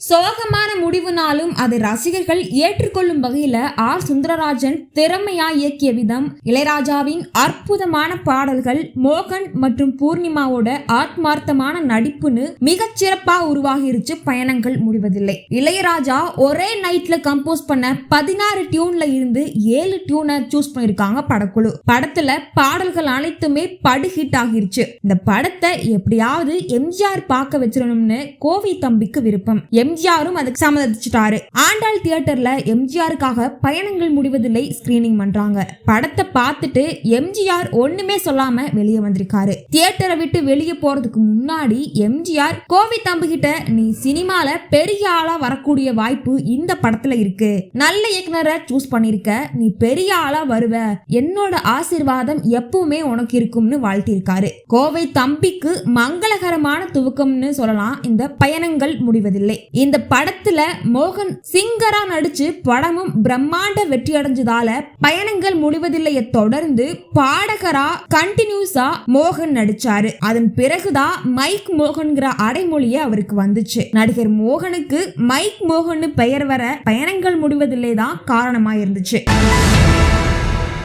சோகமான முடிவுனாலும் அதை ரசிகர்கள் ஏற்றுக்கொள்ளும் வகையில ஆர். சுந்தரராஜன் திறமையா இயக்கிய விதம் இளையராஜாவின் அற்புதமான பாடல்கள் மோகன் மற்றும் பூர்ணிமாவோட ஆத்மார்த்தமான நடிப்புன்னு மிகச் சிறப்பா உருவாகிருச்சு பயணங்கள் முடிவதில்லை. இளையராஜா ஒரே நைட்ல கம்போஸ் பண்ண பதினாறு டியூன்ல இருந்து ஏழு டியூனை சூஸ் பண்ணிருக்காங்க படக்குழு. படத்துல பாடல்கள் அனைத்துமே படு ஹிட் ஆகிருச்சு. இந்த படத்தை எப்படியாவது எம்ஜிஆர் பார்க்க வச்சிடணும்னு கோவி தம்பிக்கு விருப்பம். எம்ஜிஆரும் அதுக்கு சம்மதிச்சிட்டாரு. ஆண்டாள் தியேட்டர்ல எம்ஜிஆருக்காக பயணங்கள் முடிவதில்லை ஸ்கிரீனிங் பண்றாங்க. படத்தை பார்த்துட்டு எம்ஜிஆர் ஒண்ணுமே சொல்லாம வெளியே வந்திருக்காரு. தியேட்டரை விட்டு வெளியே போறதுக்கு முன்னாடி எம்ஜிஆர் கோவி தம்பு கிட்ட நீ சினிமால பெரிய ஆளா வரக்கூடிய வாய்ப்பு இந்த படத்துல இருக்கு. நல்ல இயக்குனரை சூஸ் பண்ணிருக்க. நீ பெரிய ஆளா வருவ. என்னோட ஆசீர்வாதம் எப்பவுமே உனக்கு இருக்கும்னு வாழ்த்திருக்காரு கோவை தம்பிக்கு மங்களகரமான துவக்கம்னு சொல்லலாம். இந்த பயணங்கள் முடிவதில்லை. இந்த படத்துல மோகன் சிங்கரா நடிச்சு படமும் பிரம்மாண்ட வெற்றி அடைஞ்சதால பயணங்கள் முடிவதில்லையை தொடர்ந்து பாடகரா கண்டினியூஸா மோகன் நடிச்சாரு. அதன் பிறகுதான் மைக் மோகன்கிற அடைமொழியே அவருக்கு வந்துச்சு. நடிகர் மோகனுக்கு மைக் மோகன் பெயர் வர பயணங்கள் முடிவதில்லை தான் காரணமா இருந்துச்சு